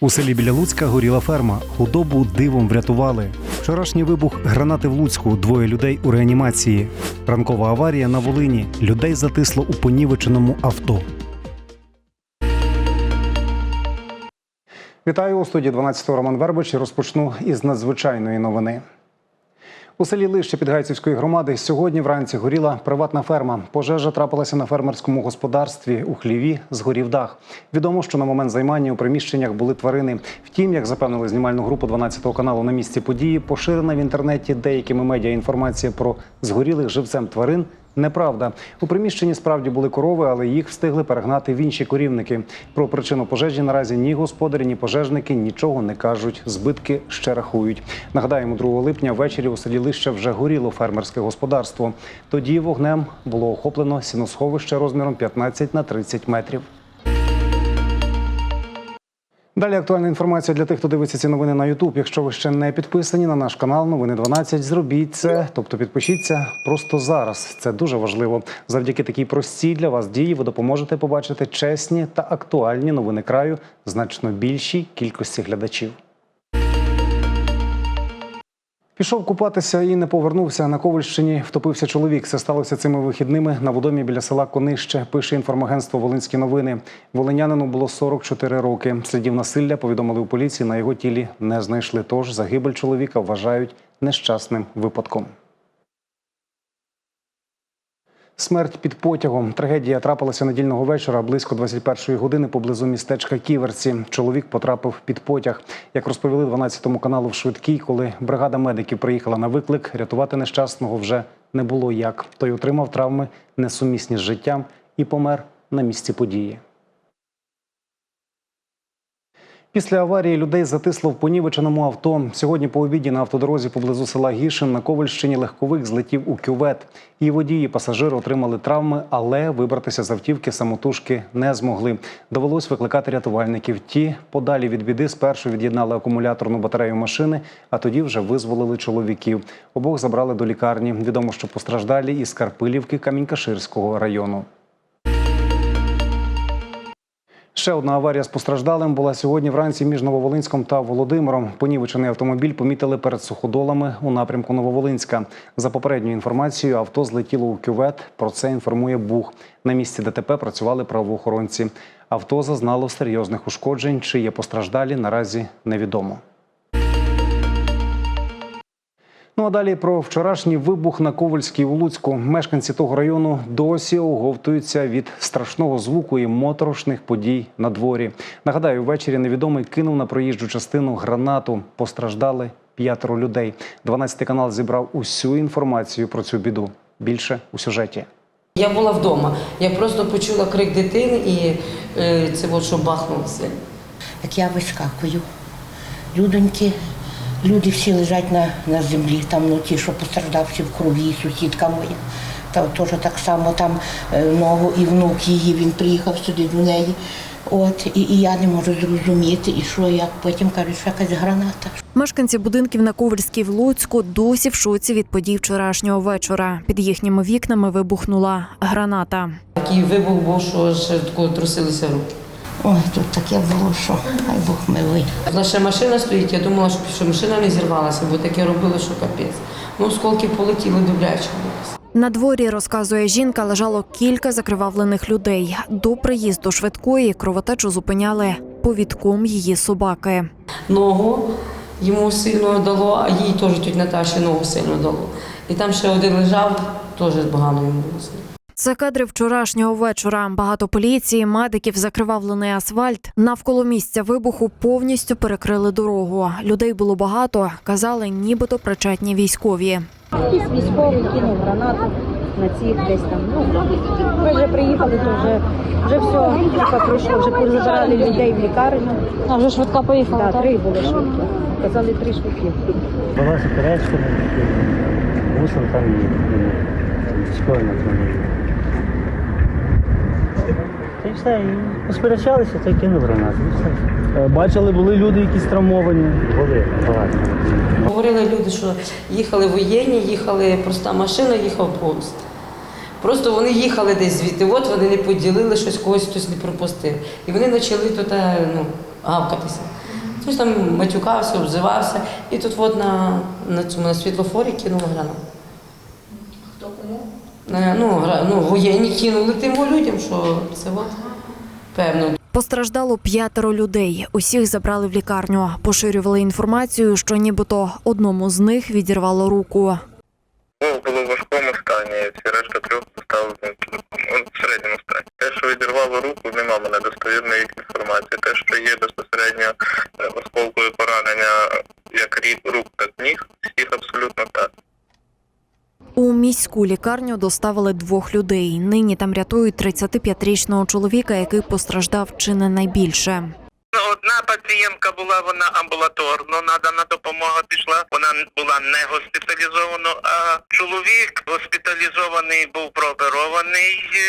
У селі біля Луцька горіла ферма. Худобу дивом врятували. Вчорашній вибух гранати в Луцьку. Двоє людей у реанімації. Ранкова аварія на Волині. Людей затисло у понівеченому авто. Вітаю у студії 12 Роман Вербич. Розпочну із надзвичайної новини. У селі Лище Підгайцівської громади сьогодні вранці горіла приватна ферма. Пожежа трапилася на фермерському господарстві. У хліві згорів дах. Відомо, що на момент займання у приміщеннях були тварини. Втім, як запевнили знімальну групу 12 каналу на місці події, поширена в інтернеті деякими медіа інформація про згорілих живцем тварин. Неправда, у приміщенні справді були корови, але їх встигли перегнати в інші корівники. Про причину пожежі наразі ні господарі, ні пожежники нічого не кажуть. Збитки ще рахують. Нагадаємо, 2 липня ввечері у селі Лище вже горіло фермерське господарство. Тоді вогнем було охоплено сіносховище розміром 15 на 30 метрів. Далі актуальна інформація для тих, хто дивиться ці новини на YouTube. Якщо ви ще не підписані на наш канал Новини 12, зробіть це. Тобто підпишіться просто зараз. Це дуже важливо. Завдяки такій простій для вас дії ви допоможете побачити чесні та актуальні новини краю значно більшій кількості глядачів. Пішов купатися і не повернувся. На Ковальщині втопився чоловік. Це сталося цими вихідними на водомі біля села Конище. Пише інформагентство Волинські новини. Волинянину було 44 роки. Слідів насилля повідомили у поліції. На його тілі не знайшли. Тож загибель чоловіка вважають нещасним випадком. Смерть під потягом. Трагедія трапилася недільного вечора близько 21-ї години поблизу містечка Ківерці. Чоловік потрапив під потяг. Як розповіли 12 каналу в швидкій, коли бригада медиків приїхала на виклик, рятувати нещасного вже не було як. Той отримав травми несумісні з життям і помер на місці події. Після аварії людей затисло в понівеченому авто. Сьогодні по обіді на автодорозі поблизу села Гішин на Ковальщині легковик злетів у кювет. І водії, і пасажири отримали травми, але вибратися з автівки самотужки не змогли. Довелось викликати рятувальників. Ті подалі від біди спершу від'єднали акумуляторну батарею машини, а тоді вже визволили чоловіків. Обох забрали до лікарні. Відомо, що постраждалі із Карпилівки Камінькаширського району. Ще одна аварія з постраждалим була сьогодні вранці між Нововолинськом та Володимиром. Понівечений автомобіль помітили перед суходолами у напрямку Нововолинська. За попередньою інформацією, авто злетіло у кювет. Про це інформує БУХ. На місці ДТП працювали правоохоронці. Авто зазнало серйозних ушкоджень. Чи є постраждалі, наразі невідомо. Ну а далі про вчорашній вибух на Ковальській у Луцьку. Мешканці того району досі оговтуються від страшного звуку і моторошних подій на дворі. Нагадаю, ввечері невідомий кинув на проїжджу частину гранату. Постраждали п'ятеро людей. 12 канал зібрав усю інформацію про цю біду. Більше у сюжеті. Я була вдома. Я просто почула крик дитини і е, це от що бахнулося. як я вискакую. Людоньки, люди всі лежать на, на землі, там ну, ті, що постраждавші в крові, сусідка моя. Та теж так само там е, ногу і внук її, він приїхав сюди до неї. От, і, і я не можу зрозуміти, і що як потім кажуть, що якась граната. Мешканці будинків на Ковальській в Луцьку досі в шоці від подій вчорашнього вечора. Під їхніми вікнами вибухнула граната. Такий вибух був, що ще тако трусилися руки. Ой, тут таке було, що хай Бог милий. Наша машина стоїть, я думала, що, машина не зірвалася, бо таке робили, що капець. Ну, осколки полетіли добряче. На дворі, розказує жінка, лежало кілька закривавлених людей. До приїзду швидкої кровотечу зупиняли повідком її собаки. Ногу йому сильно дало, а їй теж тють Наташі ногу сильно дало. І там ще один лежав, теж погано йому було. Це кадри вчорашнього вечора. Багато поліції, медиків, закривавлений асфальт. Навколо місця вибуху повністю перекрили дорогу. Людей було багато. Казали, нібито причетні військові. Якийсь військовий кинув гранату на цих десь там. Ну, ми вже приїхали, то вже, вже все, типа пройшло, вже позабирали людей в лікарню. А вже швидка поїхала, Да, так? три були швидкі. Казали три швидкі. Була суперечка, мусив там і військові на тому. Й все, і посперечалися, та й кинув гранату. І все. Е, Бачили, були люди якісь травмовані. Були багато. Говорили люди, що їхали воєнні, їхали проста машина, їхав поїзд. Просто вони їхали десь звідти, от вони не поділили щось, когось хтось не пропустив. І вони почали тут е, ну, гавкатися. Хтось там матюкався, обзивався, і тут от на, на цьому на світлофорі кинули гранату. Кому? Ну, ну, воєнні кинули тим людям, що це от певно. Постраждало п'ятеро людей. Усіх забрали в лікарню. Поширювали інформацію, що нібито одному з них відірвало руку. Двох було в важкому стані, всі решта трьох поставили ну, в середньому стані. Те, що відірвало руку, нема в мене достовірної інформації. Те, що є безпосередньо е, осколкові поранення як рік, рук, так ніг, всіх абсолютно так. У міську лікарню доставили двох людей. Нині там рятують 35-річного чоловіка, який постраждав чи не найбільше. Одна пацієнтка була, вона амбулаторно надана допомога пішла. Вона була не госпіталізована, а чоловік госпіталізований був прооперований е,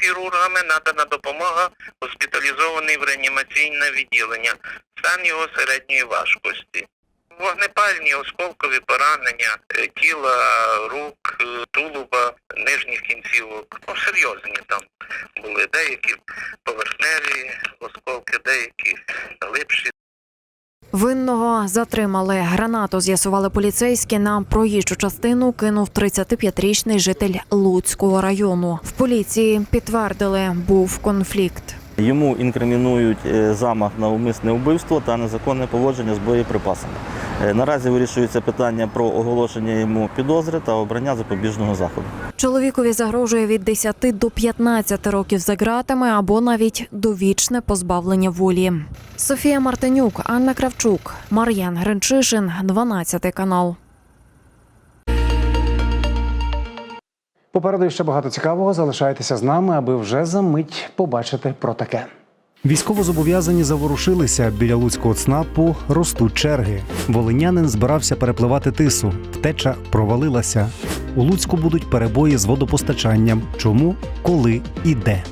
хірургами. Надана допомога, госпіталізований в реанімаційне відділення. Стан його середньої важкості. Вогнепальні осколкові поранення е, тіла, рук, е, тулуба, нижніх кінцівок. Ну, серйозні там були деякі поверхневі осколки, деякі глибші. Винного затримали. Гранату з'ясували поліцейські на проїжджу частину. Кинув 35-річний житель Луцького району. В поліції підтвердили, був конфлікт. Йому інкримінують е, замах на умисне вбивство та незаконне поводження з боєприпасами. Е, Наразі вирішується питання про оголошення йому підозри та обрання запобіжного заходу. Чоловікові загрожує від 10 до 15 років за ґратами або навіть довічне позбавлення волі. Софія Мартинюк, Анна Кравчук, Мар'ян Гринчишин, 12 канал. Попереду ще багато цікавого. Залишайтеся з нами, аби вже за мить побачити про таке. Військовозобов'язані заворушилися біля Луцького ЦНАПу. Ростуть черги. Волинянин збирався перепливати тису. Втеча провалилася. У Луцьку будуть перебої з водопостачанням. Чому, коли і де.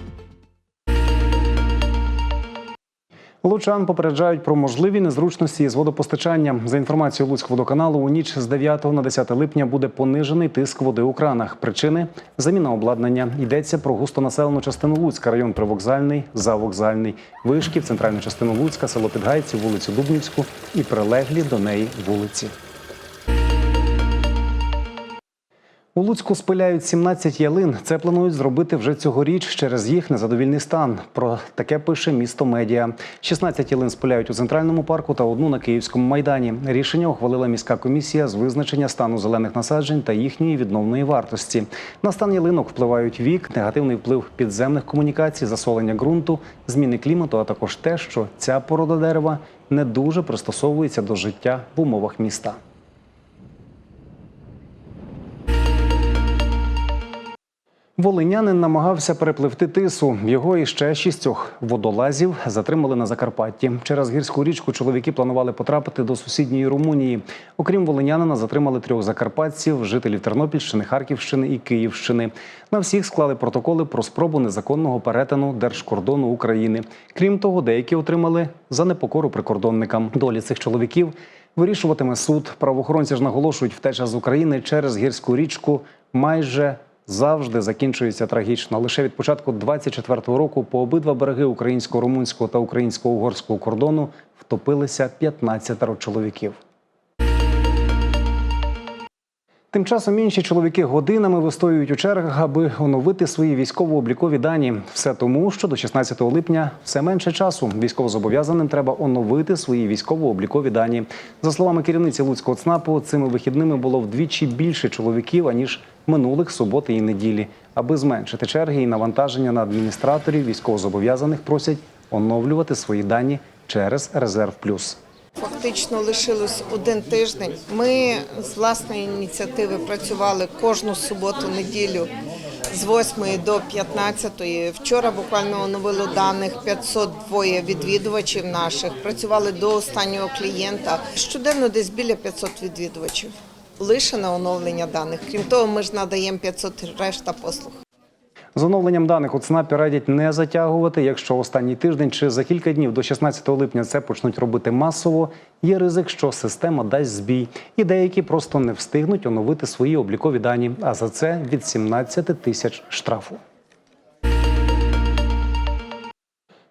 Лучан попереджають про можливі незручності з водопостачанням. За інформацією Луцькводоканалу, у ніч з 9 на 10 липня буде понижений тиск води у кранах. Причини заміна обладнання. Йдеться про густонаселену частину Луцька, район Привокзальний, Завокзальний, Вишків, центральну частину Луцька, село Підгайці, вулицю Дубнівську і прилеглі до неї вулиці. У Луцьку спиляють 17 ялин. Це планують зробити вже цьогоріч через їх незадовільний стан. Про таке пише місто медіа. 16 ялин спиляють у центральному парку та одну на Київському майдані. Рішення ухвалила міська комісія з визначення стану зелених насаджень та їхньої відновної вартості. На стан ялинок впливають вік, негативний вплив підземних комунікацій, засолення ґрунту, зміни клімату, а також те, що ця порода дерева не дуже пристосовується до життя в умовах міста. Волинянин намагався перепливти тису. Його і ще шістьох водолазів затримали на Закарпатті. Через гірську річку чоловіки планували потрапити до сусідньої Румунії. Окрім волинянина, затримали трьох закарпатців, жителів Тернопільщини, Харківщини і Київщини. На всіх склали протоколи про спробу незаконного перетину держкордону України. Крім того, деякі отримали за непокору прикордонникам. Долі цих чоловіків вирішуватиме суд. Правоохоронці ж наголошують, втеча з України через гірську річку майже завжди закінчується трагічно. Лише від початку 24-го року по обидва береги українсько-румунського та українсько-угорського кордону втопилися 15 чоловіків. Тим часом інші чоловіки годинами вистоюють у чергах, аби оновити свої військово-облікові дані. Все тому, що до 16 липня все менше часу. Військовозобов'язаним треба оновити свої військово-облікові дані. За словами керівниці Луцького ЦНАПу, цими вихідними було вдвічі більше чоловіків аніж минулих суботи і неділі. Аби зменшити черги і навантаження на адміністраторів, військовозобов'язаних просять оновлювати свої дані через резерв плюс. Фактично лишилось один тиждень. Ми з власної ініціативи працювали кожну суботу, неділю з 8 до 15. Вчора буквально оновило даних 502 відвідувачів наших. Працювали до останнього клієнта. Щоденно десь біля 500 відвідувачів. Лише на оновлення даних. Крім того, ми ж надаємо 500 решта послуг. З оновленням даних у ЦНАПі радять не затягувати. Якщо останній тиждень чи за кілька днів до 16 липня це почнуть робити масово, є ризик, що система дасть збій, і деякі просто не встигнуть оновити свої облікові дані. А за це від 17 тисяч штрафу.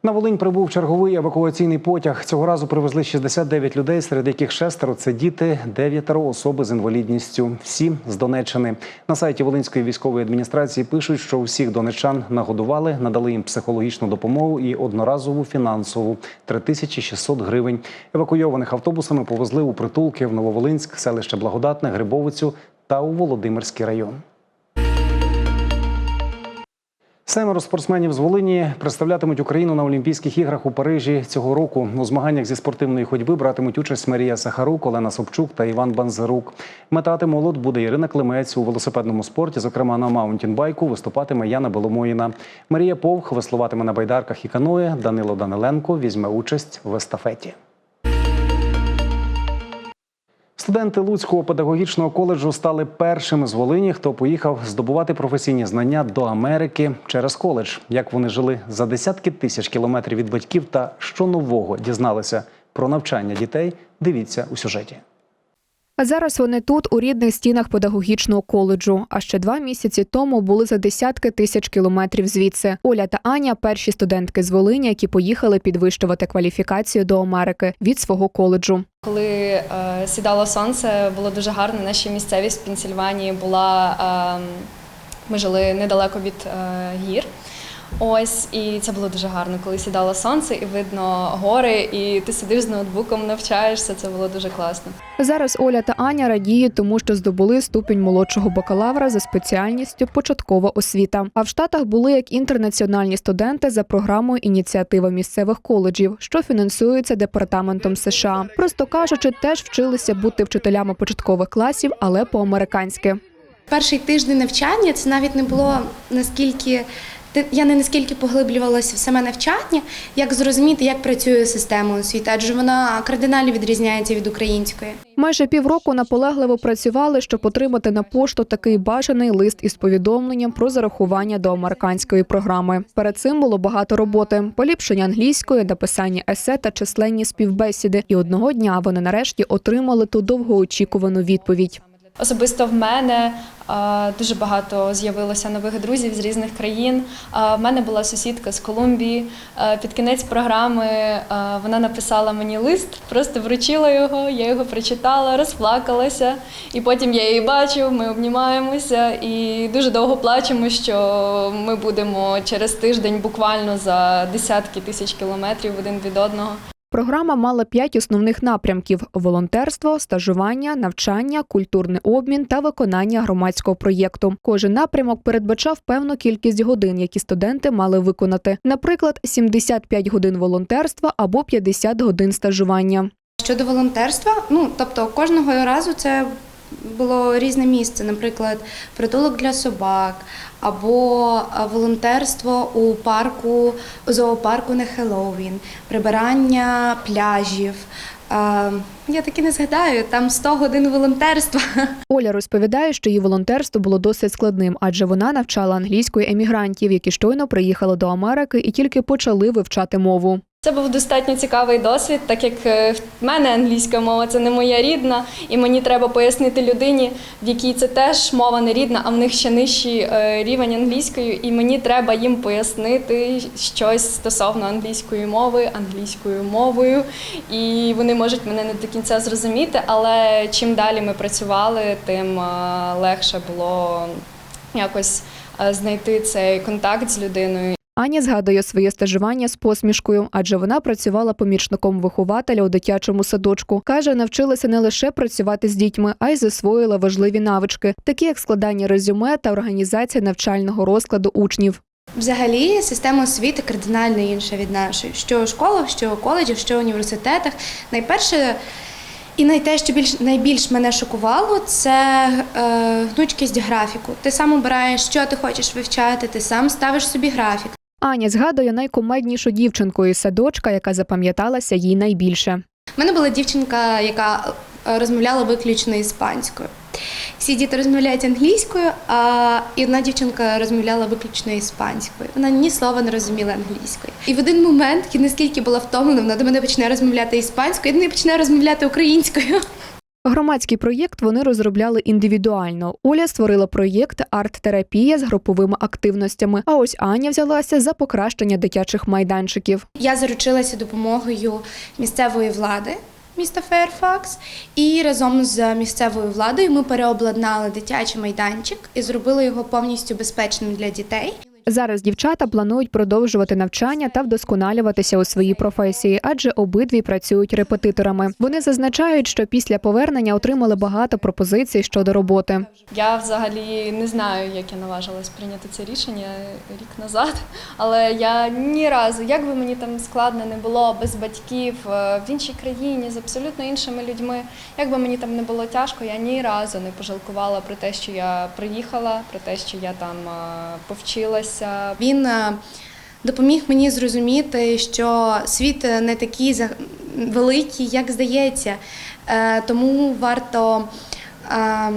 На Волинь прибув черговий евакуаційний потяг. Цього разу привезли 69 людей, серед яких шестеро це діти, дев'ятеро особи з інвалідністю. Всі з Донеччини. На сайті Волинської військової адміністрації пишуть, що усіх донеччан нагодували, надали їм психологічну допомогу і одноразову фінансову 3600 гривень. Евакуйованих автобусами повезли у притулки в Нововолинськ, селище Благодатне, Грибовицю та у Володимирський район. Семеро спортсменів з Волині представлятимуть Україну на Олімпійських іграх у Парижі цього року. У змаганнях зі спортивної ходьби братимуть участь Марія Сахарук, Олена Собчук та Іван Банзарук. Метати молод буде Ірина Климець у велосипедному спорті. Зокрема, на маунтінбайку виступатиме Яна Беломоїна. Марія Повх веслуватиме на байдарках і каное. Данило Даниленко візьме участь в естафеті. Студенти Луцького педагогічного коледжу стали першими з Волині, хто поїхав здобувати професійні знання до Америки через коледж. Як вони жили за десятки тисяч кілометрів від батьків та що нового дізналися про навчання дітей. Дивіться у сюжеті. А зараз вони тут, у рідних стінах педагогічного коледжу. А ще два місяці тому були за десятки тисяч кілометрів звідси. Оля та Аня перші студентки з Волині, які поїхали підвищувати кваліфікацію до Америки від свого коледжу. Коли е, сідало сонце, було дуже гарно. Наша місцевість в Пенсільванії була. Е, ми жили недалеко від е, гір. Ось, і це було дуже гарно, коли сідало сонце, і видно гори, і ти сидиш з ноутбуком, навчаєшся. Це було дуже класно. Зараз Оля та Аня радіють, тому що здобули ступінь молодшого бакалавра за спеціальністю початкова освіта. А в Штатах були як інтернаціональні студенти за програмою ініціатива місцевих коледжів, що фінансується департаментом США. Просто кажучи, теж вчилися бути вчителями початкових класів, але по-американськи. Перший тиждень навчання це навіть не було наскільки. Я не наскільки поглиблювалася в саме навчання, як зрозуміти, як працює система освіти, адже вона кардинально відрізняється від української. Майже півроку наполегливо працювали, щоб отримати на пошту такий бажаний лист із повідомленням про зарахування до американської програми. Перед цим було багато роботи: поліпшення англійської, написання есе та численні співбесіди. І одного дня вони нарешті отримали ту довгоочікувану відповідь. Особисто в мене дуже багато з'явилося нових друзів з різних країн. В мене була сусідка з Колумбії. Під кінець програми вона написала мені лист, просто вручила його, я його прочитала, розплакалася. І потім я її бачу, ми обнімаємося і дуже довго плачемо, що ми будемо через тиждень буквально за десятки тисяч кілометрів один від одного. Програма мала п'ять основних напрямків: волонтерство, стажування, навчання, культурний обмін та виконання громадського проєкту. Кожен напрямок передбачав певну кількість годин, які студенти мали виконати. Наприклад, 75 годин волонтерства або 50 годин стажування. Щодо волонтерства, ну тобто кожного разу це було різне місце, наприклад, притулок для собак або е, волонтерство у парку зоопарку на Хеллоуін, прибирання пляжів. Е, Я таки не згадаю, там 100 годин волонтерства. Оля розповідає, що її волонтерство було досить складним, адже вона навчала англійської емігрантів, які щойно приїхали до Америки і тільки почали вивчати мову. Це був достатньо цікавий досвід, так як е, в мене англійська мова це не моя рідна, і мені треба пояснити людині, в якій це теж мова не рідна, а в них ще нижчий е, рівень англійської, і мені треба їм пояснити щось стосовно англійської мови, англійською мовою. І вони можуть мене не до кінця зрозуміти, але чим далі ми працювали, тим е, легше було якось знайти цей контакт з людиною. Аня згадує своє стажування з посмішкою, адже вона працювала помічником вихователя у дитячому садочку. Каже, навчилася не лише працювати з дітьми, а й засвоїла важливі навички, такі як складання резюме та організація навчального розкладу учнів. Взагалі, система освіти кардинально інша від нашої. Що у школах, що у коледжах, що у університетах. Найперше і найте, що більш найбільш мене шокувало, це е, гнучкість графіку. Ти сам обираєш, що ти хочеш вивчати, ти сам ставиш собі графік. Аня згадує найкомеднішу дівчинку із садочка, яка запам'яталася їй найбільше. У мене була дівчинка, яка е, розмовляла виключно іспанською. Всі діти розмовляють англійською, а і одна дівчинка розмовляла виключно іспанською. Вона ні слова не розуміла англійською. І в один момент, наскільки була втомлена, вона до мене почне розмовляти іспанською, до неї починаю розмовляти українською. Громадський проєкт вони розробляли індивідуально. Оля створила проєкт арт-терапія з груповими активностями. А ось Аня взялася за покращення дитячих майданчиків. Я заручилася допомогою місцевої влади міста Фейрфакс, і разом з місцевою владою ми переобладнали дитячий майданчик і зробили його повністю безпечним для дітей. Зараз дівчата планують продовжувати навчання та вдосконалюватися у своїй професії, адже обидві працюють репетиторами. Вони зазначають, що після повернення отримали багато пропозицій щодо роботи. Я взагалі не знаю, як я наважилась прийняти це рішення рік назад. Але я ні разу, як би мені там складно не було без батьків е, в іншій країні з абсолютно іншими людьми, як би мені там не було тяжко, я ні разу не пожалкувала про те, що я приїхала, про те, що я там е, повчилася. Він е, допоміг мені зрозуміти, що світ не такий великий, як здається. Е, Тому варто, е,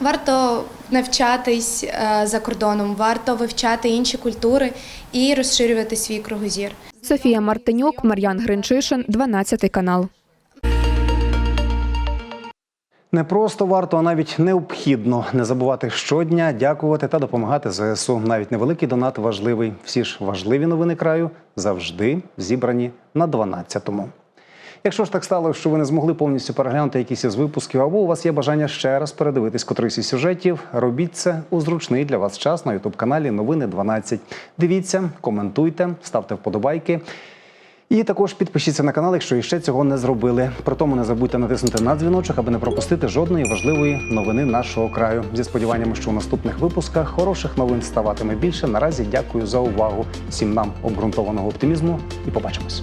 варто навчатись е, за кордоном, варто вивчати інші культури і розширювати свій кругозір. Софія Мартинюк, Мар'ян Гринчишин, 12 канал. Не просто варто, а навіть необхідно не забувати щодня дякувати та допомагати ЗСУ. Навіть невеликий донат важливий. Всі ж важливі новини краю завжди зібрані на 12-му. Якщо ж так стало, що ви не змогли повністю переглянути якісь із випусків, або у вас є бажання ще раз передивитись котрийсь із сюжетів, робіть це у зручний для вас час на ютуб каналі Новини 12. Дивіться, коментуйте, ставте вподобайки. І також підпишіться на канал, якщо іще цього не зробили. При тому не забудьте натиснути на дзвіночок, аби не пропустити жодної важливої новини нашого краю. Зі сподіваннями, що у наступних випусках хороших новин ставатиме більше. Наразі дякую за увагу. Всім нам обґрунтованого оптимізму і побачимось.